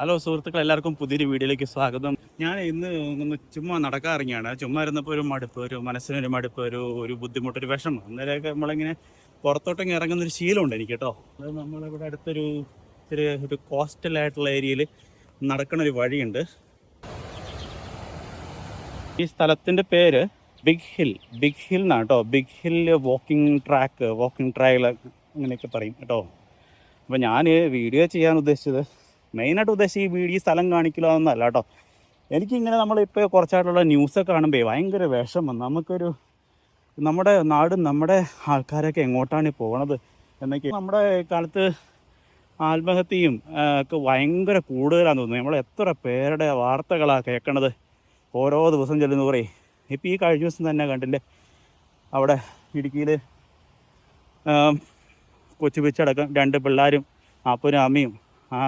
Hello സുഹൃത്തുക്കൾ എല്ലാവർക്കും പുതിയൊരു വീഡിയോയിലേക്ക് സ്വാഗതം. ഞാൻ ഇന്ന് ഒന്ന് ചുമ്മാ നടക്കാൻ ഇറങ്ങിയാണ് ചുമ്മാ ഇരുന്നപ്പോൾ ഒരു മടുപ്പ് ഒരു മനസ്സിനൊരു മടുപ്പ് ഒരു ഒരു ബുദ്ധിമുട്ട് ഒരു വിഷമം. അന്നേരമൊക്കെ നമ്മളിങ്ങനെ പുറത്തോട്ടങ്ങ് ഇറങ്ങുന്ന ഒരു ശീലമുണ്ട് എനിക്ക് കേട്ടോ അത് നമ്മളിവിടെ അടുത്തൊരു ഒരു ഒരു കോസ്റ്റലായിട്ടുള്ള ഏരിയയിൽ നടക്കുന്ന ഒരു വഴിയുണ്ട്. ഈ സ്ഥലത്തിന്റെ പേര് ബിഗ് ഹിൽ ബിഗ് ഹിൽ എന്നാണ് കേട്ടോ. Big hill walking track walking trail അങ്ങനെയൊക്കെ പറയും കേട്ടോ. അപ്പോൾ ഞാൻ വീഡിയോ ചെയ്യാൻ ഉദ്ദേശിച്ചത് മെയിനായിട്ട് ഉദ്ദേശിച്ച് ഈ വീഡിയോ സ്ഥലം കാണിക്കില്ല എന്നല്ല കേട്ടോ. എനിക്കിങ്ങനെ നമ്മളിപ്പോൾ കുറച്ചായിട്ടുള്ള ന്യൂസൊക്കെ കാണുമ്പോൾ ഭയങ്കര വിഷമം. നമുക്കൊരു നമ്മുടെ നാടും നമ്മുടെ ആൾക്കാരൊക്കെ എങ്ങോട്ടാണ് ഈ പോണത് എന്നൊക്കെ. നമ്മുടെ കാലത്ത് ആത്മഹത്യയും ഒക്കെ ഭയങ്കര കൂടുതലാണെന്ന് തോന്നുന്നു. നമ്മൾ എത്ര പേരുടെ വാർത്തകളാണ് കേൾക്കണത് ഓരോ ദിവസം ചെല്ലുന്ന കുറേ. ഇപ്പോൾ ഈ കഴിഞ്ഞ ദിവസം തന്നെ കണ്ടില്ലേ? അവിടെ ഇടുക്കിയിൽ കൊച്ചു പിച്ചടക്കം രണ്ട് പിള്ളേരും അപ്പനും അമ്മയും ആ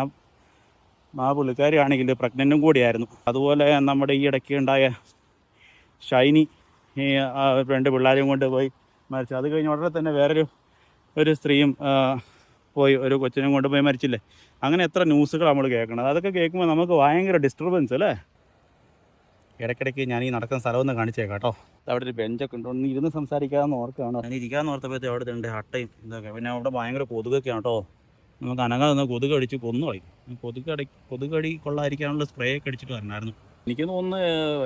ആ പുള്ളിക്കാരി ആണെങ്കിൽ പ്രഗ്നന്റും കൂടിയായിരുന്നു. അതുപോലെ നമ്മുടെ ഈ ഇടയ്ക്ക് ഉണ്ടായ ഷൈനി രണ്ട് പിള്ളേരെയും കൊണ്ട് പോയി മരിച്ചു. അത് കഴിഞ്ഞ് ഉടനെ തന്നെ വേറൊരു ഒരു സ്ത്രീയും പോയി ഒരു കൊച്ചിനെയും കൊണ്ട് പോയി മരിച്ചില്ലേ? അങ്ങനെ എത്ര ന്യൂസുകൾ നമ്മൾ കേൾക്കണം അതൊക്കെ കേൾക്കുമ്പോൾ നമുക്ക് ഭയങ്കര ഡിസ്റ്റർബൻസ് അല്ലേ? ഇടയ്ക്കിടയ്ക്ക് ഞാൻ ഈ നടക്കുന്ന സ്ഥലം ഒന്ന് കാണിച്ചേക്കാം കേട്ടോ. അവിടെ ഒരു ബെഞ്ചൊക്കെ ഉണ്ട്. ഒന്ന് ഇരുന്ന് സംസാരിക്കാമെന്ന് ഓർക്കുകയാണ്. ഞാൻ ഇരിക്കാമെന്ന് ഓർത്തപ്പോഴത്തെ അവിടെ ഉണ്ട് ഹട്ടയും ഇതൊക്കെ. പിന്നെ അവിടെ ഭയങ്കര കൊതുകൊക്കെയാണ് കേട്ടോ. നമുക്ക് അനങ്ങാതെ കൊതുക് അടിച്ച് കൊന്നു കളയും. കൊതുക് അടി കൊതുക് അടി കൊള്ളാതിരിക്കാനുള്ള സ്പ്രേ ഒക്കെ അടിച്ചിട്ട് വരണമായിരുന്നു എനിക്ക് തോന്നുന്നു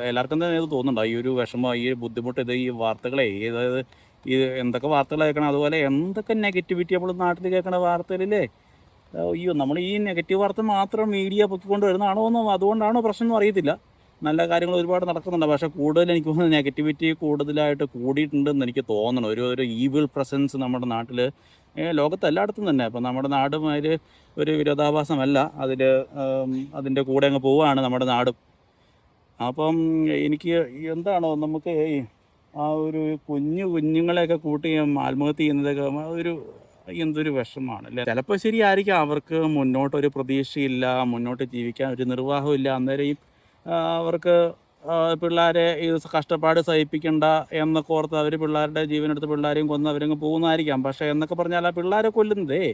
എല്ലാവർക്കും തന്നെ ഇത് തോന്നുന്നുണ്ടോ? ഈ ഒരു വിഷമം ഈ ഒരു ബുദ്ധിമുട്ട് ഇത് ഈ വാർത്തകളെ അതായത് ഈ എന്തൊക്കെ വാർത്തകൾ കേൾക്കണം അതുപോലെ എന്തൊക്കെ നെഗറ്റിവിറ്റി നമ്മൾ നാട്ടിൽ കേൾക്കണ വാർത്തകളില്ലേ അയ്യോ നമ്മൾ ഈ നെഗറ്റീവ് വാർത്ത മാത്രം മീഡിയ പൊക്കിക്കൊണ്ട് വരുന്നതാണോ ഒന്നും അതുകൊണ്ടാണോ പ്രശ്നം എന്നും അറിയത്തില്ല. നല്ല കാര്യങ്ങൾ ഒരുപാട് നടക്കുന്നുണ്ട്. പക്ഷേ കൂടുതൽ എനിക്ക് തോന്നുന്നത് നെഗറ്റിവിറ്റി കൂടുതലായിട്ട് കൂടിയിട്ടുണ്ടെന്ന് എനിക്ക് തോന്നണം. ഒരു ഒരു ഈവിൾ പ്രസൻസ് നമ്മുടെ നാട്ടിൽ ലോകത്ത് എല്ലായിടത്തും തന്നെ. അപ്പം നമ്മുടെ നാടുമാതിരി ഒരു വിരോധാഭാസമല്ല. അതിൽ അതിന്റെ കൂടെ അങ്ങ് പോവുകയാണ് നമ്മുടെ നാടും. അപ്പം എനിക്ക് എന്താണോ നമുക്ക് ആ ഒരു കുഞ്ഞു കുഞ്ഞുങ്ങളെയൊക്കെ കൂട്ടി ആത്മഹത്യ ചെയ്യുന്നതൊക്കെ ഒരു എന്തൊരു വിഷമാണ് അല്ലേ? ചിലപ്പോൾ ശരിയായിരിക്കാം. അവർക്ക് മുന്നോട്ടൊരു പ്രതീക്ഷയില്ല മുന്നോട്ട് ജീവിക്കാൻ ഒരു നിർവാഹമില്ല. അന്നേരം ഈ, അവർക്ക് പിള്ളേരെ ഇത് കഷ്ടപ്പാട് സഹിപ്പിക്കണ്ട എന്നൊക്കെ ഓർത്ത് അവർ പിള്ളേരുടെ ജീവനെടുത്ത് പിള്ളേരെയും കൊന്ന് അവരങ്ങ് പോകുന്നതായിരിക്കാം. പക്ഷേ എന്നൊക്കെ പറഞ്ഞാൽ ആ പിള്ളേരെ കൊല്ലുന്നതേ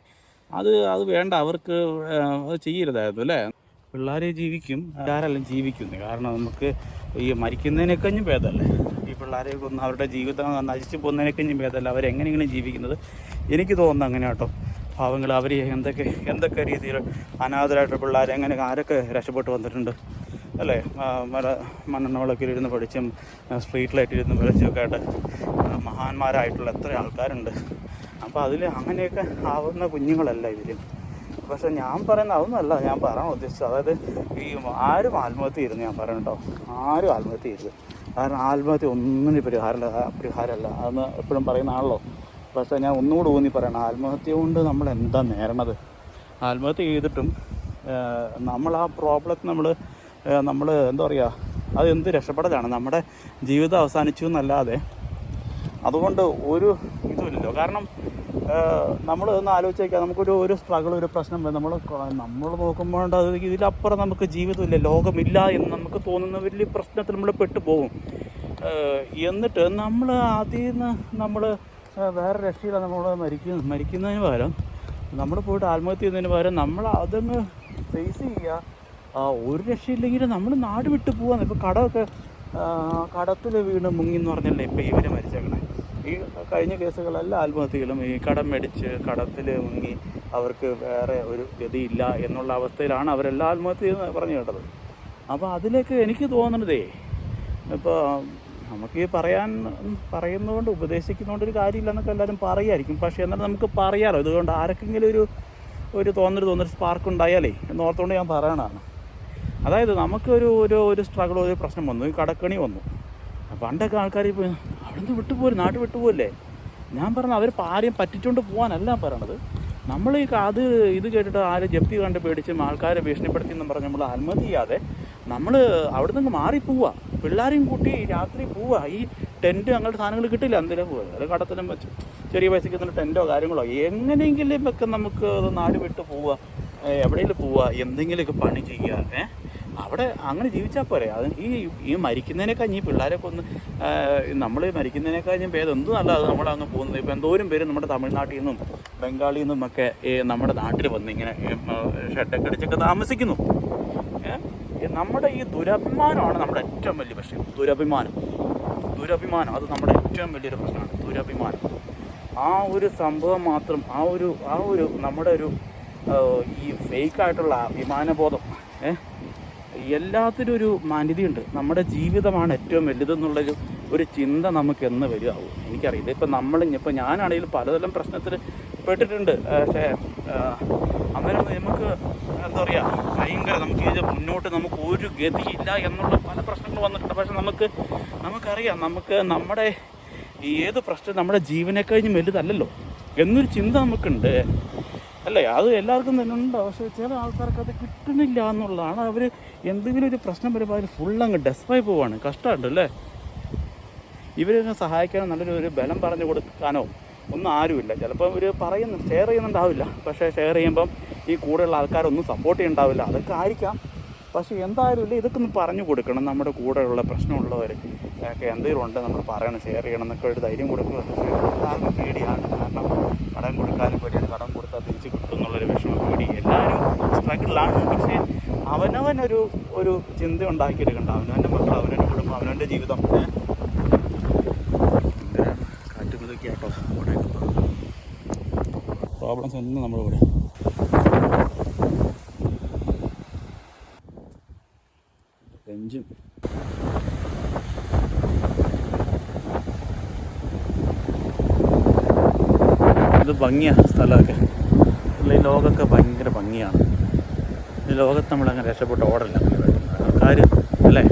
അത് അത് വേണ്ട അവർക്ക് അത് ചെയ്യരുതായിരുന്നു അല്ലേ? പിള്ളേർ ജീവിക്കും ആരെല്ലാം ജീവിക്കുന്നു. കാരണം നമുക്ക് ഈ മരിക്കുന്നതിനേക്കഞ്ഞും ഭേദമല്ലേ? ഈ പിള്ളേരെ കൊന്ന് അവരുടെ ജീവിതം നശിച്ചു പോകുന്നതിനേക്കഞ്ഞും ഭേദമല്ല? അവരെങ്ങനെയെങ്കിലും ജീവിക്കുന്നത്? എനിക്ക് തോന്നുന്നു അങ്ങനെ കേട്ടോ. പാവങ്ങൾ അവർ എന്തൊക്കെ എന്തൊക്കെ രീതിയിൽ അനാഥരായിട്ടുള്ള പിള്ളേരെ എങ്ങനെ ആരൊക്കെ രക്ഷപ്പെട്ട് വന്നിട്ടുണ്ട്? അല്ലേ? മല വിളക്കിലിരുന്ന് പഠിച്ചും സ്ട്രീറ്റ് ലൈറ്റിലിരുന്ന് പഠിച്ചൊക്കെ ആയിട്ട് മഹാന്മാരായിട്ടുള്ള എത്ര ആൾക്കാരുണ്ട്. അപ്പോൾ അതിൽ അങ്ങനെയൊക്കെ ആവുന്ന കുഞ്ഞുങ്ങളല്ല ഇവർ പക്ഷെ ഞാൻ പറയുന്ന അതൊന്നുമല്ല ഞാൻ പറയാൻ ഉദ്ദേശിച്ചത്. അതായത് ഈ ആരും ആത്മഹത്യ ചെയ്തെന്ന് ഞാൻ പറയണം കേട്ടോ ആരും ആത്മഹത്യ ചെയ്തത് കാരണം ആത്മഹത്യ ഒന്നിനും പരിഹാരമല്ല പരിഹാരമല്ല. അതെന്ന് എപ്പോഴും പറയുന്നതാണല്ലോ. പക്ഷേ ഞാൻ ഒന്നുകൂടി ഊന്നി പറയണം ആത്മഹത്യ കൊണ്ട് നമ്മൾ എന്താ നേരണത്? ആത്മഹത്യ ചെയ്തിട്ടും നമ്മൾ ആ പ്രോബ്ലത്തെ നമ്മൾ നമ്മൾ എന്താ പറയുക അത് എന്ത് രക്ഷപ്പെടലാണ്. നമ്മുടെ ജീവിതം അവസാനിച്ചു എന്നല്ലാതെ. അതുകൊണ്ട് ഒരു ഇതുമില്ലല്ലോ. കാരണം നമ്മൾ ഒന്ന് ആലോചിച്ച് നോക്കിയാൽ നമുക്കൊരു ഒരു സ്ട്രഗിൾ ഒരു പ്രശ്നം നമ്മൾ നമ്മൾ നോക്കുമ്പോൾ അത് ഇതിലപ്പുറം നമുക്ക് ജീവിതമില്ല ലോകമില്ല എന്ന് നമുക്ക് തോന്നുന്ന വലിയ പ്രശ്നത്തിൽ നമ്മൾ പെട്ടു പോകും എന്നിട്ട് നമ്മൾ അതിൽ നിന്ന് നമ്മൾ വേറെ രക്ഷയില്ല. നമ്മൾ മരിക്കുന്ന മരിക്കുന്നതിന് പകരം നമ്മൾ പോയിട്ട് ആത്മഹത്യ ചെയ്യുന്നതിന് പകരം നമ്മൾ അതങ്ങ് ഫേസ് ചെയ്യുക. ഒരു രക്ഷയില്ലെങ്കിൽ നമ്മൾ നാട് വിട്ട് പോവാന്ന്. ഇപ്പോൾ കടമൊക്കെ കടത്തിൽ വീണ് മുങ്ങി എന്ന് പറഞ്ഞല്ലേ ഇപ്പോൾ ഇവർ മരിച്ചേക്കണേ. ഈ കഴിഞ്ഞ കേസുകളല്ല ആത്മഹത്യകളും ഈ കടം മേടിച്ച് കടത്തിൽ മുങ്ങി അവർക്ക് വേറെ ഒരു ഗതിയില്ല എന്നുള്ള അവസ്ഥയിലാണ് അവരെല്ലാം ആത്മഹത്യ എന്ന് പറഞ്ഞു കേട്ടത്. അപ്പോൾ അതിലേക്ക് എനിക്ക് തോന്നുന്നതേ ഇപ്പോൾ നമുക്ക് പറയാൻ പറയുന്നതുകൊണ്ട് ഉപദേശിക്കുന്നതുകൊണ്ട് ഒരു കാര്യമില്ലെന്നൊക്കെ എല്ലാവരും പറയുമായിരിക്കും പക്ഷേ എന്നാലും നമുക്ക് പറയാമല്ലോ ഇതുകൊണ്ട് ആർക്കെങ്കിലും ഒരു ഒരു തോന്നൽ തോന്നൽ സ്പാർക്ക് ഉണ്ടായാലേ എന്ന് ഓർത്തുകൊണ്ട് ഞാൻ പറയണതാണ്. അതായത് നമുക്കൊരു ഒരു ഒരു സ്ട്രഗിൾ ഒരു പ്രശ്നം വന്നു കടക്കണി വന്നു. പണ്ടൊക്കെ ആൾക്കാർ ഇപ്പോൾ അവിടെ നിന്ന് വിട്ടുപോരും നാട്ടിൽ വിട്ടുപോകല്ലേ ഞാൻ പറഞ്ഞ അവർ ആരെയും പറ്റിച്ചുകൊണ്ട് പോകാനല്ല പറയണത്. നമ്മൾ ഈ അത് ഇത് കേട്ടിട്ട് ആരെ ജപ്തി കണ്ട് പേടിച്ചും ആൾക്കാരെ ഭീഷണിപ്പെടുത്തി എന്നും പറഞ്ഞ് നമ്മൾ അനുമതി ചെയ്യാതെ നമ്മൾ അവിടെ നിന്ന് മാറി പോവുക പിള്ളേരെയും കൂട്ടി രാത്രി പോവുക ഈ ടെന്റ് അങ്ങനത്തെ സാധനങ്ങൾ കിട്ടില്ല എന്തെങ്കിലും പോവുക അത് കടത്തിലും വെച്ച് ചെറിയ പൈസയ്ക്ക് എന്തെങ്കിലും ടെന്റോ കാര്യങ്ങളോ? എങ്ങനെയെങ്കിലും ഒക്കെ നമുക്ക് നാട് വിട്ട് പോവുക എവിടെയെങ്കിലും പോവുക എന്തെങ്കിലുമൊക്കെ പണി ചെയ്യുക ഏ? അവിടെ അങ്ങനെ ജീവിച്ചാൽ പോരെ. അത് ഈ ഈ മരിക്കുന്നതിനേക്കാൾ ഈ പിള്ളേരൊക്കെ ഒന്ന് നമ്മൾ മരിക്കുന്നതിനേക്കാളും ഭേദം എന്തും നല്ല അത് നമ്മളങ്ങ് പോകുന്നത്. ഇപ്പം എന്തോരം പേര് നമ്മുടെ തമിഴ്നാട്ടിൽ നിന്നും ബംഗാളിൽ നിന്നും ഒക്കെ നമ്മുടെ നാട്ടിൽ വന്ന് ഇങ്ങനെ ഷെഡൊക്കെ അടിച്ചൊക്കെ താമസിക്കുന്നു. നമ്മുടെ ഈ ദുരഭിമാനമാണ് നമ്മുടെ ഏറ്റവും വലിയ പ്രശ്നം. ദുരഭിമാനം. ദുരഭിമാനം അത് നമ്മുടെ ഏറ്റവും വലിയൊരു പ്രശ്നമാണ്. ദുരഭിമാനം. ആ ഒരു സംഭവം മാത്രം ആ ഒരു ആ ഒരു നമ്മുടെ ഒരു ഈ ഫേക്കായിട്ടുള്ള അഭിമാനബോധം എല്ലാത്തിനും ഒരു മാന്യതയുണ്ട്. നമ്മുടെ ജീവിതമാണ് ഏറ്റവും വലുതെന്നുള്ളൊരു ഒരു ചിന്ത നമുക്ക് എന്ന് വരികയാവും എനിക്കറിയില്ല. ഇപ്പം നമ്മൾ ഇപ്പം ഞാനാണെങ്കിലും പലതരം പ്രശ്നത്തിൽ പെട്ടിട്ടുണ്ട്. പക്ഷേ അന്നേരം നമുക്ക് എന്താ പറയുക ഭയങ്കര നമുക്ക് ഇത് മുന്നോട്ട് നമുക്ക് ഒരു ഗതിയില്ല എന്നുള്ള പല പ്രശ്നങ്ങൾ വന്നിട്ടുണ്ട്. പക്ഷെ നമുക്ക് നമുക്കറിയാം. നമുക്ക് നമ്മുടെ ഏത് പ്രശ്നം നമ്മുടെ ജീവനെ കഴിഞ്ഞ് വലുതല്ലല്ലോ. എന്നൊരു ചിന്ത നമുക്കുണ്ട്. അല്ലേ അത് എല്ലാവർക്കും തന്നെ ഉണ്ട്. പക്ഷേ ചില ആൾക്കാർക്ക് അത് കിട്ടണില്ല എന്നുള്ളതാണ്. അവർ എന്തെങ്കിലും ഒരു പ്രശ്നം വരുമ്പോൾ ഫുൾ അങ്ങ് ഡെസ്പായി പോവാണ്. കഷ്ടമുണ്ട് അല്ലേ? ഇവരൊക്കെ സഹായിക്കാനോ നല്ലൊരു ഒരു ബലം പറഞ്ഞു കൊടുക്കാനോ ഒന്നും ആരുമില്ല. ചിലപ്പോൾ ഇവർ പറയുന്നു ഷെയർ ചെയ്യുന്നുണ്ടാവില്ല. പക്ഷേ ഷെയർ ചെയ്യുമ്പം ഈ കൂടെയുള്ള ആൾക്കാരൊന്നും സപ്പോർട്ട് ചെയ്യുന്നുണ്ടാവില്ല. അതൊക്കെ ആയിരിക്കാം. പക്ഷേ എന്തായാലും ഇല്ല ഇതൊക്കെ പറഞ്ഞു കൊടുക്കണം. നമ്മുടെ കൂടെയുള്ള പ്രശ്നമുള്ളവർ ഒക്കെ എന്തെങ്കിലും ഉണ്ട് നമ്മൾ പറയണം ഷെയർ ചെയ്യണം എന്നൊക്കെ ഒരു ധൈര്യം കൊടുക്കുക എല്ലാവർക്കും പേടിയാണ്. കാരണം കടം കൊടുക്കാനും പേടിയാണ് കടം കൊടുത്താൽ തിരിച്ച് കിട്ടും എന്നുള്ളൊരു വിഷമം പേടി എല്ലാവരും സ്ട്രഗിളിലാണ് പക്ഷേ അവനവനൊരു ഒരു ചിന്ത ഉണ്ടാക്കിയെടുക്കണ്ട. അവനവന്റെ മക്കൾ അവനവന്റെ കുടുംബം അവനവന്റെ ജീവിതം. ഏ? കാറ്റുമതൊക്കെയാട്ടോ പ്രോബ്ലംസ് ഒന്നും നമ്മുടെ ബെഞ്ചും ഇത് ഭംഗിയാണ് സ്ഥലമൊക്കെ. ഈ ലോകമൊക്കെ ഭയങ്കര ഭംഗിയാണ്. ഈ ലോകത്ത് നമ്മളങ്ങനെ രക്ഷപ്പെട്ട് ഓടല്ല. ആൾക്കാർ അല്ലേ?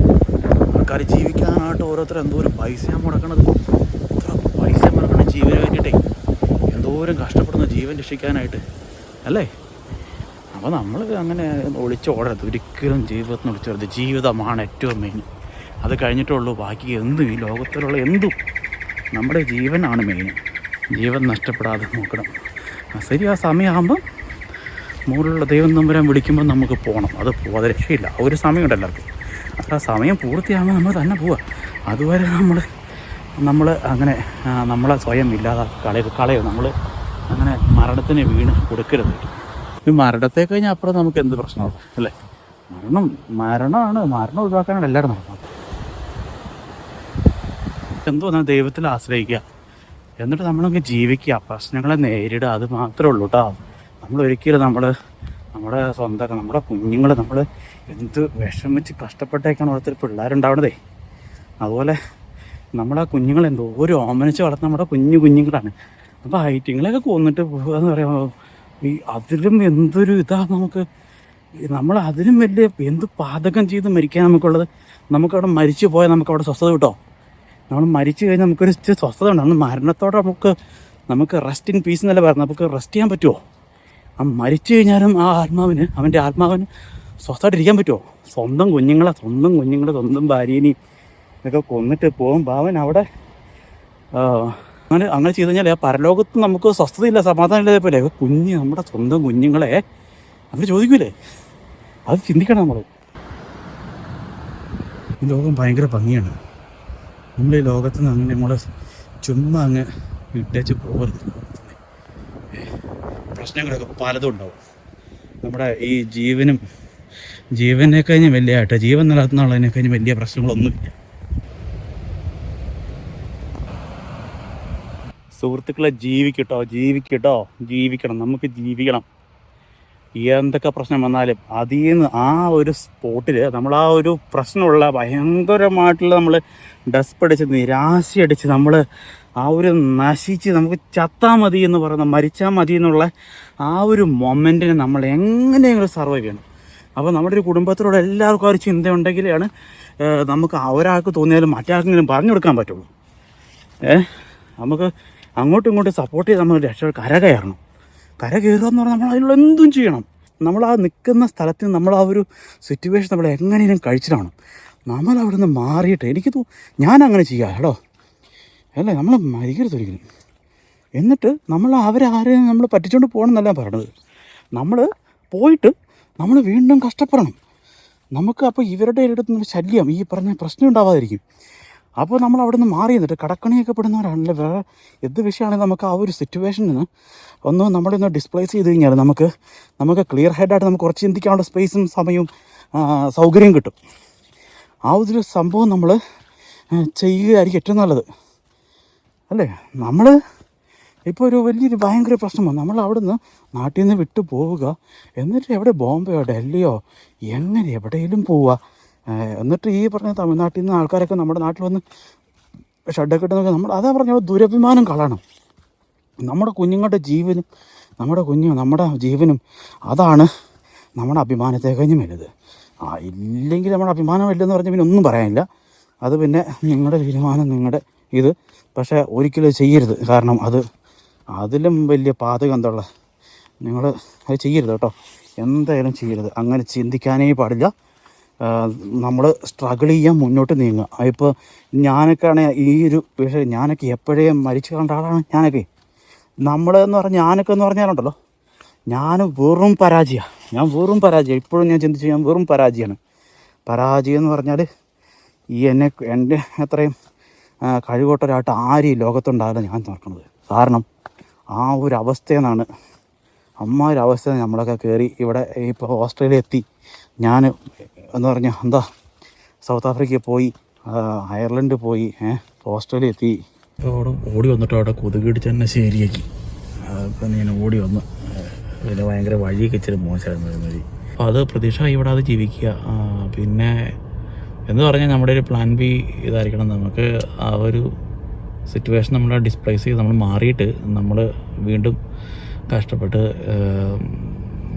ആൾക്കാർ ജീവിക്കാനായിട്ട് ഓരോരുത്തർ എന്തോരം പൈസയാണ് മുടക്കണത്. എത്ര പൈസ മുടക്കണം ജീവന് വേണ്ടിയിട്ടേ എന്തോരം കഷ്ടപ്പെടുന്ന ജീവൻ രക്ഷിക്കാനായിട്ട്. അല്ലേ? അപ്പോൾ നമ്മൾ അങ്ങനെ ഒളിച്ചോടരുത് ഒരിക്കലും ജീവിതത്തിന് ഒളിച്ചോടരുത് ജീവിതമാണ് ഏറ്റവും മെയിൻ അത് കഴിഞ്ഞിട്ടുള്ളൂ ബാക്കി എന്തും ഈ ലോകത്തിലുള്ള എന്തും നമ്മുടെ ജീവനാണ് മെയിൻ ജീവൻ നഷ്ടപ്പെടാതെ നോക്കണം. ശരി ആ സമയമാകുമ്പം മുകളിലുള്ള ദൈവം നമ്പുരാൻ വിളിക്കുമ്പോൾ നമുക്ക് പോകണം അത് പോകാതെ രക്ഷയില്ല. ഒരു സമയമുണ്ട് എല്ലാവർക്കും. ആ സമയം പൂർത്തിയാകുമ്പോൾ നമ്മൾ തന്നെ പോവുക. അതുവരെ നമ്മൾ നമ്മൾ അങ്ങനെ നമ്മളെ സ്വയം ഇല്ലാതെ കളയ കളയോ നമ്മൾ അങ്ങനെ മരണത്തിന് വീണ് കൊടുക്കരുത്. ഈ മരണത്തെ കഴിഞ്ഞാൽ അപ്പുറം നമുക്ക് എന്ത് പ്രശ്നമാണ് അല്ലേ? മരണം മരണമാണ്. മരണം ഒഴിവാക്കാനാണ് എല്ലാവരും നടക്കുന്നത് എന്തോ നാം ദൈവത്തിൽ ആശ്രയിക്കുക? എന്നിട്ട് നമ്മളൊക്കെ ജീവിക്കുക. പ്രശ്നങ്ങളെ നേരിടുക. അത് മാത്രമേ ഉള്ളൂ കേട്ടോ നമ്മൾ ഒരിക്കലും നമ്മൾ നമ്മുടെ സ്വന്തം നമ്മുടെ കുഞ്ഞുങ്ങൾ നമ്മൾ എന്ത് വിഷമിച്ച് കഷ്ടപ്പെട്ടേക്കാണ് ഓരോരുത്തർ പിള്ളേരുണ്ടാവണതേ. അതുപോലെ നമ്മളെ കുഞ്ഞുങ്ങൾ എന്തോ ഒരു ഓമനിച്ച് വളർത്തുന്ന നമ്മുടെ കുഞ്ഞു കുഞ്ഞുങ്ങളാണ്. അപ്പോൾ ഐറ്റിങ്ങളെയൊക്കെ കൊന്നിട്ട് എന്ന് പറയുമ്പോൾ ഈ അതിലും എന്തൊരു ഇതാ നമുക്ക്? നമ്മൾ അതിലും വലിയ എന്ത് പാതകം ചെയ്ത് മരിക്കാൻ നമുക്കുള്ളത്? നമുക്കവിടെ മരിച്ചു പോയാൽ നമുക്കവിടെ സ്വസ്ഥത കിട്ടോ? നമ്മൾ മരിച്ചു കഴിഞ്ഞാൽ നമുക്കൊരു സ്വസ്ഥത ഉണ്ട്. അന്ന് മരണത്തോടെ നമുക്ക് നമുക്ക് റെസ്റ്റ് ഇൻ പീസ് എന്നല്ല പറയുന്നത്. നമുക്ക് റെസ്റ്റ് ചെയ്യാൻ പറ്റുമോ ആ മരിച്ചു കഴിഞ്ഞാലും ആ ആത്മാവിന് അവന്റെ ആത്മാവിന് സ്വസ്ഥമായിട്ട് ഇരിക്കാൻ പറ്റുമോ സ്വന്തം കുഞ്ഞുങ്ങളെ സ്വന്തം കുഞ്ഞുങ്ങളെ സ്വന്തം ഭാര്യേനെയും ഒക്കെ കൊന്നിട്ട് പോകുമ്പോൾ അവൻ അവിടെ അങ്ങനെ അങ്ങനെ ചെയ്ത് കഴിഞ്ഞാൽ പരലോകത്ത് നമുക്ക് സ്വസ്ഥതയില്ല സമാധാനമില്ലാതെ പോലെ കുഞ്ഞ് നമ്മുടെ സ്വന്തം കുഞ്ഞുങ്ങളെ അവർ ചോദിക്കൂലേ? അത് ചിന്തിക്കണം നമ്മൾ ഈ ലോകം ഭയങ്കര ഭംഗിയാണ്. നമ്മൾ ഈ ലോകത്ത് നിന്ന് അങ്ങനെ നമ്മൾ ചുമ്മാ അങ്ങ് ഇട്ടേച്ച് പോകരുത് പ്രശ്നങ്ങളൊക്കെ പലതും ഉണ്ടാവും. നമ്മുടെ ഈ ജീവനും ജീവനെ കഴിഞ്ഞ് വലിയ ആയിട്ട് ജീവൻ നിലനിർത്തുന്നുള്ളതിനെ കഴിഞ്ഞ് വലിയ പ്രശ്നങ്ങളൊന്നുമില്ല. സുഹൃത്തുക്കളെ ജീവിക്കട്ടോ ജീവിക്കട്ടോ ജീവിക്കണം നമുക്ക് ജീവിക്കണം. എന്തൊക്കെ പ്രശ്നം വന്നാലും അതിൽ നിന്ന് ആ ഒരു സ്പോട്ടിൽ നമ്മൾ ആ ഒരു പ്രശ്നമുള്ള ഭയങ്കരമായിട്ടുള്ള നമ്മൾ ഡസ്പടിച്ച് നിരാശയടിച്ച് നമ്മൾ ആ ഒരു നശിച്ച് നമുക്ക് ചത്താൽ മതി എന്ന് പറയുന്ന മരിച്ചാൽ മതി എന്നുള്ള ആ ഒരു മൊമെന്റിനെ നമ്മൾ എങ്ങനെയെങ്കിലും സർവൈവ് ചെയ്യണം. അപ്പോൾ നമ്മുടെ ഒരു കുടുംബത്തിലൂടെ എല്ലാവർക്കും ആ ഒരു ചിന്ത ഉണ്ടെങ്കിലാണ് നമുക്ക് ഒരാൾക്ക് തോന്നിയാലും മറ്റാർക്കെങ്കിലും പറഞ്ഞു കൊടുക്കാൻ പറ്റുള്ളൂ. ഏ നമുക്ക് അങ്ങോട്ടും ഇങ്ങോട്ടും സപ്പോർട്ട് ചെയ്ത് നമ്മൾ രക്ഷ കര കയറണം. കര കയറുക എന്ന് പറഞ്ഞാൽ നമ്മൾ അതിനുള്ള എന്തും ചെയ്യണം. നമ്മൾ ആ നിൽക്കുന്ന സ്ഥലത്ത് നമ്മൾ ആ ഒരു സിറ്റുവേഷൻ നമ്മൾ എങ്ങനെയും കഴിച്ചിട്ടാണ് നമ്മൾ അവിടെ നിന്ന് മാറിയിട്ട് എനിക്ക് തോ ഞാൻ അങ്ങനെ ചെയ്യാം കേട്ടോ അല്ലേ നമ്മൾ മരിക്കരുത് ഒരിക്കലും. എന്നിട്ട് നമ്മൾ അവരാരെയും നമ്മൾ പറ്റിച്ചുകൊണ്ട് പോകണം എന്നല്ല പറയണത്. നമ്മൾ പോയിട്ട് നമ്മൾ വീണ്ടും കഷ്ടപ്പെടണം. നമുക്ക് അപ്പോൾ ഇവരുടെ അടുത്ത് ശല്യം ഈ പറഞ്ഞ പ്രശ്നം ഉണ്ടാവാതിരിക്കും. അപ്പോൾ നമ്മൾ അവിടെ നിന്ന് മാറി നിന്നിട്ട് കടക്കണിയൊക്കെ പെടുന്നവരാണല്ലോ വേറെ എന്ത് വിഷയമാണെങ്കിൽ നമുക്ക് ആ ഒരു സിറ്റുവേഷനിൽ നിന്ന് ഒന്ന് നമ്മളിന്ന് ഡിസ്പ്ലേസ് ചെയ്ത് കഴിഞ്ഞാൽ നമുക്ക് നമുക്ക് ക്ലിയർ ഹെഡായിട്ട് നമുക്ക് കുറച്ച് ചിന്തിക്കാനുള്ള സ്പേസും സമയവും സൗകര്യവും സൗകര്യം കിട്ടും. ആ ഒരു സംഭവം നമ്മൾ ചെയ്യുകയായിരിക്കും ഏറ്റവും നല്ലത്. അല്ലേ? നമ്മൾ ഇപ്പോൾ ഒരു വലിയൊരു ഭയങ്കര പ്രശ്നമാണ്. നമ്മൾ അവിടെ നിന്ന് നാട്ടിൽ നിന്ന് വിട്ടു പോവുക. എന്നിട്ട് എവിടെ ബോംബെയോ ഡൽഹിയോ എങ്ങനെ എവിടെയെങ്കിലും പോവുക. എന്നിട്ട് ഈ പറഞ്ഞ തമിഴ്നാട്ടിൽ നിന്ന് ആൾക്കാരൊക്കെ നമ്മുടെ നാട്ടിൽ വന്ന് ഷഡൊക്കെ ഇട്ട് നോക്കുക നമ്മൾ അതാ പറഞ്ഞ ദുരഭിമാനം കളയണം നമ്മുടെ കുഞ്ഞുങ്ങളുടെ ജീവനും നമ്മുടെ കുഞ്ഞും നമ്മുടെ ജീവനും അതാണ് നമ്മുടെ അഭിമാനത്തെ കഴിഞ്ഞ് വലുത് ആ ഇല്ലെങ്കിൽ നമ്മുടെ അഭിമാനം വലുതെന്ന് പറഞ്ഞാൽ പിന്നെ ഒന്നും പറയാനില്ല. അത് പിന്നെ നിങ്ങളുടെ തീരുമാനം നിങ്ങളുടെ ഇത്. പക്ഷേ ഒരിക്കലും ചെയ്യരുത്. കാരണം അത് അതിലും വലിയ പാതകം എന്തുള്ള നിങ്ങൾ അത് ചെയ്യരുത് കേട്ടോ. എന്തായാലും ചെയ്യരുത്. അങ്ങനെ ചിന്തിക്കാനേ പാടില്ല. നമ്മൾ സ്ട്രഗിൾ ചെയ്യാൻ മുന്നോട്ട് നീങ്ങുക. ഇപ്പോൾ ഞാനൊക്കെ ആണെങ്കിൽ ഈ ഒരു വിഷയം ഞാനൊക്കെ എപ്പോഴേ മരിച്ചു കണ്ട ആളാണ് ഞാനൊക്കെ. നമ്മളെന്ന് പറഞ്ഞാൽ ഞാനൊക്കെ എന്ന് പറഞ്ഞാലുണ്ടല്ലോ ഞാൻ വെറും പരാജയമാണ് ഞാൻ വെറും പരാജയം. ഇപ്പോഴും ഞാൻ ചിന്തിച്ചു ഞാൻ വെറും പരാജയമാണ് പരാജയം എന്ന് പറഞ്ഞാൽ ഈ എന്നെ എന്റെ അത്രയും കഴിവോട്ടൊരാട്ട് ആരും ഈ ലോകത്തുണ്ടാകില്ല ഞാൻ നോക്കുന്നത് കാരണം ആ ഒരു അവസ്ഥയിൽ നിന്നാണ് അമ്മ ഒരു അവസ്ഥ നമ്മളൊക്കെ കയറി ഇവിടെ ഇപ്പോൾ ഓസ്ട്രേലിയ എത്തി ഞാൻ എന്ന് പറഞ്ഞാൽ എന്താ സൗത്ത് ആഫ്രിക്കയിൽ പോയി അയർലൻഡ് പോയി ഓസ്ട്രേലിയ എത്തി. അവിടെ ഓടി വന്നിട്ട് അവിടെ കൊതുകിടിച്ച് തന്നെ ശരിയാക്കി. അപ്പം ഞാൻ ഓടി വന്ന് പിന്നെ ഭയങ്കര വഴിയൊക്കെ ഇച്ചിരി മോശമായിരുന്നു വഴി അപ്പോൾ അത് പ്രതീക്ഷ ഇവിടെ അത് ജീവിക്കുക. പിന്നെ എന്ന് പറഞ്ഞാൽ നമ്മുടെ ഒരു പ്ലാൻ ബി ഇതായിരിക്കണം. നമുക്ക് ആ ഒരു സിറ്റുവേഷൻ നമ്മൾ ഡിസ്പ്ലേസ് ചെയ്ത് നമ്മൾ മാറിയിട്ട് നമ്മൾ വീണ്ടും കഷ്ടപ്പെട്ട്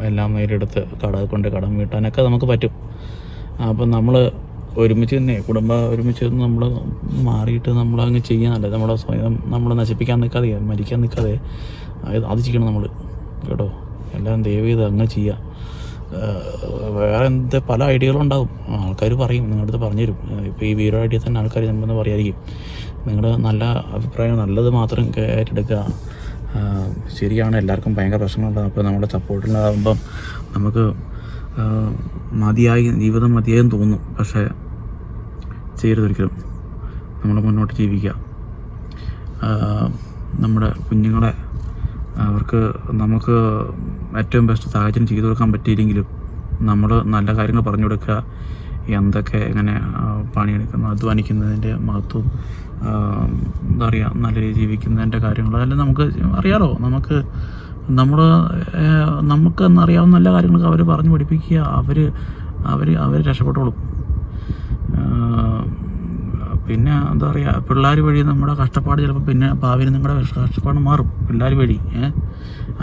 എല്ലാം നേരിടത്ത് കട കൊണ്ട് കടം വീട്ടാനൊക്കെ നമുക്ക് പറ്റും. അപ്പം നമ്മൾ ഒരുമിച്ച് തന്നെ കുടുംബ ഒരുമിച്ച് നമ്മൾ മാറിയിട്ട് നമ്മൾ അങ്ങ് ചെയ്യാൻ നല്ലത്. നമ്മുടെ സ്വയം നമ്മൾ നശിപ്പിക്കാൻ നിൽക്കാതെ മരിക്കാൻ നിൽക്കാതെ അത് ചെയ്യണം നമ്മൾ കേട്ടോ? എല്ലാം ദയവ് ചെയ്ത് അങ്ങ് ചെയ്യുക വേറെ എന്ത് പല ഐഡിയകളും ഉണ്ടാകും ആൾക്കാർ പറയും നിങ്ങളുടെ അടുത്ത് പറഞ്ഞു തരും. ഇപ്പോൾ ഈ വീഡിയോ ഐഡിയ തന്നെ ആൾക്കാർ നമ്മൾ പറയായിരിക്കും നിങ്ങൾ നല്ല അഭിപ്രായം നല്ലത് മാത്രം ഏറ്റെടുക്കുക ആഹ് ശരിയാണ് എല്ലാവർക്കും ഭയങ്കര പ്രശ്നങ്ങളുണ്ടാകും അപ്പോൾ നമ്മുടെ സപ്പോർട്ടിലാകുമ്പം നമുക്ക് മതിയായി ജീവിതം മതിയായും തോന്നും. പക്ഷേ ചെയ്യരുതൊരിക്കലും നമ്മൾ മുന്നോട്ട് ജീവിക്കുക. നമ്മുടെ കുഞ്ഞുങ്ങളെ അവർക്ക് നമുക്ക് ഏറ്റവും ബെസ്റ്റ് സാഹചര്യം ചെയ്തു കൊടുക്കാൻ പറ്റിയില്ലെങ്കിലും നമ്മൾ നല്ല കാര്യങ്ങൾ പറഞ്ഞു കൊടുക്കുക. എന്തൊക്കെ എങ്ങനെ പണിയെടുക്കുന്നു അധ്വാനിക്കുന്നതിന്റെ മഹത്വം എന്താ പറയുക നല്ല രീതിയിൽ ജീവിക്കുന്നതിന്റെ കാര്യങ്ങൾ അതെല്ലാം നമുക്ക് അറിയാലോ. നമുക്ക് നമ്മൾ നമുക്ക് എന്നറിയാവുന്ന എല്ലാ കാര്യങ്ങളൊക്കെ അവർ പറഞ്ഞു പഠിപ്പിക്കുക അവർ അവർ അവർ രക്ഷപ്പെട്ടോളും. പിന്നെ എന്താ പറയുക പിള്ളേർ വഴി നമ്മുടെ കഷ്ടപ്പാട് ചിലപ്പോൾ പിന്നെ ഭാവിയിൽ നിങ്ങളുടെ കഷ്ടപ്പാട് മാറും പിള്ളേർ വഴി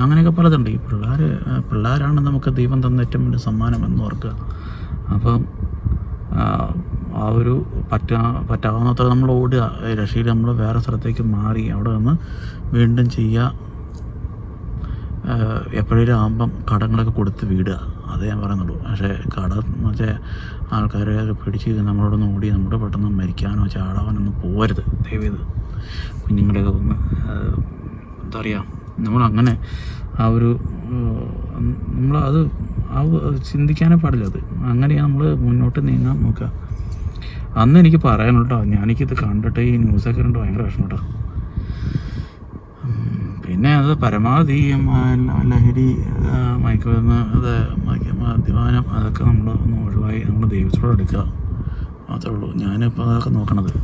അങ്ങനെയൊക്കെ പലതുണ്ട്. ഈ പിള്ളേർ പിള്ളേരാണ് നമുക്ക് ദൈവം തന്ന ഏറ്റവും വലിയ സമ്മാനം എന്ന് ഓർക്കുക. അപ്പം ആ ഒരു പറ്റാ പറ്റാവുന്നത്ര നമ്മൾ ഓടുക. രക്ഷയിൽ നമ്മൾ വേറെ സ്ഥലത്തേക്ക് മാറി അവിടെ നിന്ന് വീണ്ടും ചെയ്യുക. എപ്പോഴേലും ആകുമ്പം കടങ്ങളൊക്കെ കൊടുത്ത് വിടുക. അതേ ഞാൻ പറയുന്നുള്ളൂ. പക്ഷേ കട എന്ന് വെച്ചാൽ ആൾക്കാരെ പിടിച്ച് നമ്മളോടൊന്ന് ഓടി നമ്മുടെ പെട്ടെന്ന് മരിക്കാനോ ചാടാനൊന്നും പോകരുത് ദയവേത് കുഞ്ഞുങ്ങളെയൊക്കെ ഒന്ന് എന്താ പറയുക നമ്മളങ്ങനെ ആ ഒരു നമ്മൾ അത് ആ ചിന്തിക്കാനേ പാടില്ല അത്. അങ്ങനെയാണ് നമ്മൾ മുന്നോട്ട് നീങ്ങാൻ നോക്കുക. അന്ന് എനിക്ക് പറയാനുള്ളൂ കേട്ടോ ഞാനെനിക്കിത് കണ്ടിട്ട് ഈ ന്യൂസൊക്കെ കണ്ട് ഭയങ്കര വിഷമം കേട്ടോ. പിന്നെ അത് പരമാവധി ലഹരി മയക്കുമരുന്ന് അത് മദ്യപാനം അതൊക്കെ നമ്മൾ ഒന്ന് ഒഴിവായി നമ്മൾ ദൈവത്തോടെ എടുക്കുക. മാത്രമേ ഉള്ളൂ. ഞാനിപ്പോൾ അതൊക്കെ നോക്കണത്.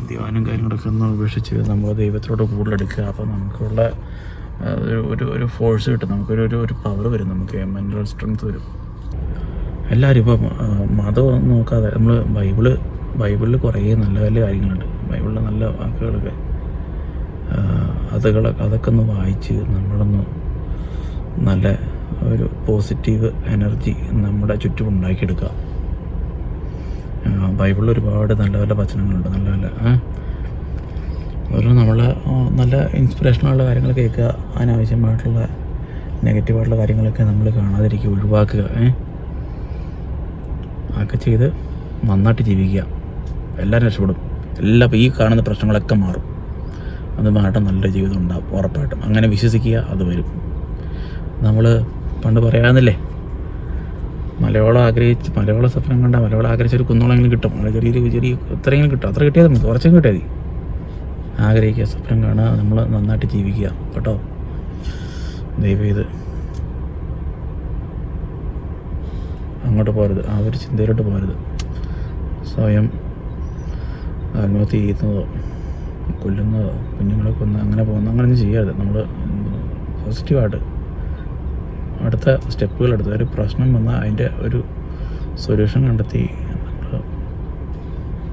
മദ്യപാനം കാര്യങ്ങളൊക്കെ ഒന്ന് ഉപേക്ഷിച്ച് നമ്മൾ ദൈവത്തോട് കൂടുതലെടുക്കുക അപ്പോൾ നമുക്കുള്ള ഒരു- ഒരു ഫോഴ്സ് കിട്ടും. നമുക്കൊരു ഒരു ഒരു പവർ വരും. നമുക്ക് മെന്റൽ സ്ട്രെങ്ത് വരും. എല്ലാവരും ഇപ്പം മതം നോക്കാതെ നമ്മൾ ബൈബിൾ ബൈബിളിൽ കുറേ നല്ല നല്ല കാര്യങ്ങളുണ്ട്. ബൈബിളിൽ നല്ല വാക്കുകളൊക്കെ അതുകളൊക്കെ അതൊക്കെ ഒന്ന് വായിച്ച് നമ്മളൊന്ന് നല്ല ഒരു പോസിറ്റീവ് എനർജി നമ്മുടെ ചുറ്റും ഉണ്ടാക്കിയെടുക്കുക. ബൈബിളിൽ ഒരുപാട് നല്ല നല്ല വചനങ്ങളുണ്ട്. നല്ല നല്ല ഓരോ നമ്മൾ നല്ല ഇൻസ്പിറേഷനുള്ള കാര്യങ്ങൾ കേൾക്കുക. അനാവശ്യമായിട്ടുള്ള നെഗറ്റീവായിട്ടുള്ള കാര്യങ്ങളൊക്കെ നമ്മൾ കാണാതിരിക്കുക ഒഴിവാക്കുക അതൊക്കെ ചെയ്ത് നന്നായിട്ട് ജീവിക്കുക. എല്ലാവരും രക്ഷപ്പെടും. എല്ലാ ഈ കാണുന്ന പ്രശ്നങ്ങളൊക്കെ മാറും. അത് നല്ലൊരു നല്ല ജീവിതം ഉണ്ടാകും ഉറപ്പായിട്ടും. അങ്ങനെ വിശ്വസിക്കുക അത് വരും. നമ്മൾ പണ്ട് പറയാമെന്നില്ലേ മലയാളം ആഗ്രഹിച്ച് മലയാള സ്വപ്നം കണ്ട മലയാളം ആഗ്രഹിച്ച ഒരു കുന്നോളെങ്കിലും കിട്ടും. അത് ചെറിയൊരു ചെറിയ ഇത്രയെങ്കിലും കിട്ടും. അത്ര കിട്ടിയാൽ നമുക്ക് കുറച്ചും കിട്ടിയാൽ മതി. ആഗ്രഹിക്കുക സ്വപ്നം കാണുക നമ്മൾ നന്നായിട്ട് ജീവിക്കുക. കേട്ടോ? ദയവ് ചെയ്ത് അങ്ങോട്ട് പോരുത് ആ ഒരു ചിന്തയിലോട്ട് പോരുത് സ്വയം ആത്മഹത്യ ചെയ്യുന്നതോ കൊല്ലുന്നതോ കുഞ്ഞുങ്ങളെ കൊന്ന് അങ്ങനെ പോകുന്ന അങ്ങനെയൊന്നും ചെയ്യാതെ നമ്മൾ പോസിറ്റീവായിട്ട് അടുത്ത സ്റ്റെപ്പുകൾ എടുത്ത് ഒരു പ്രശ്നം വന്നാൽ അതിന്റെ ഒരു സൊല്യൂഷൻ കണ്ടെത്തി നമ്മൾ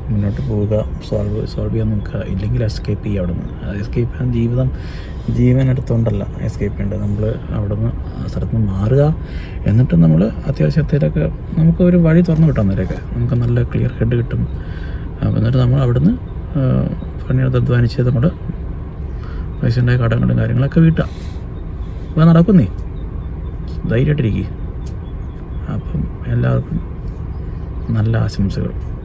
മുന്നോട്ട് പോവുക സോൾവ് സോൾവ് ചെയ്യാൻ നോക്കുക. ഇല്ലെങ്കിൽ എസ്കേപ്പ് ചെയ്യുക അവിടെ നിന്ന് എസ്കേപ്പ് ചെയ്യാൻ ജീവിതം ജീവൻ എടുത്തുകൊണ്ടല്ല എസ്കേപ്പ് ചെയ്യേണ്ടത്. നമ്മൾ അവിടെ നിന്ന് ആ സ്ഥലത്ത് നിന്ന് മാറുക. എന്നിട്ട് നമ്മൾ അത്യാവശ്യത്തിലൊക്കെ നമുക്ക് ഒരു വഴി തുറന്നു കിട്ടാം നേരെയൊക്കെ നമുക്ക് നല്ല ക്ലിയർ ഹെഡ് കിട്ടും. എന്നിട്ട് നമ്മൾ അവിടുന്ന് പണിയെടുത്ത് അധ്വാനിച്ച് നമ്മൾ പൈസ ഉണ്ടായ കടങ്ങളും കാര്യങ്ങളൊക്കെ വീട്ടാം. അപ്പോൾ നടക്കുന്നേ. ധൈര്യമായിട്ടിരിക്കുക അപ്പം എല്ലാവർക്കും നല്ല ആശംസകൾ.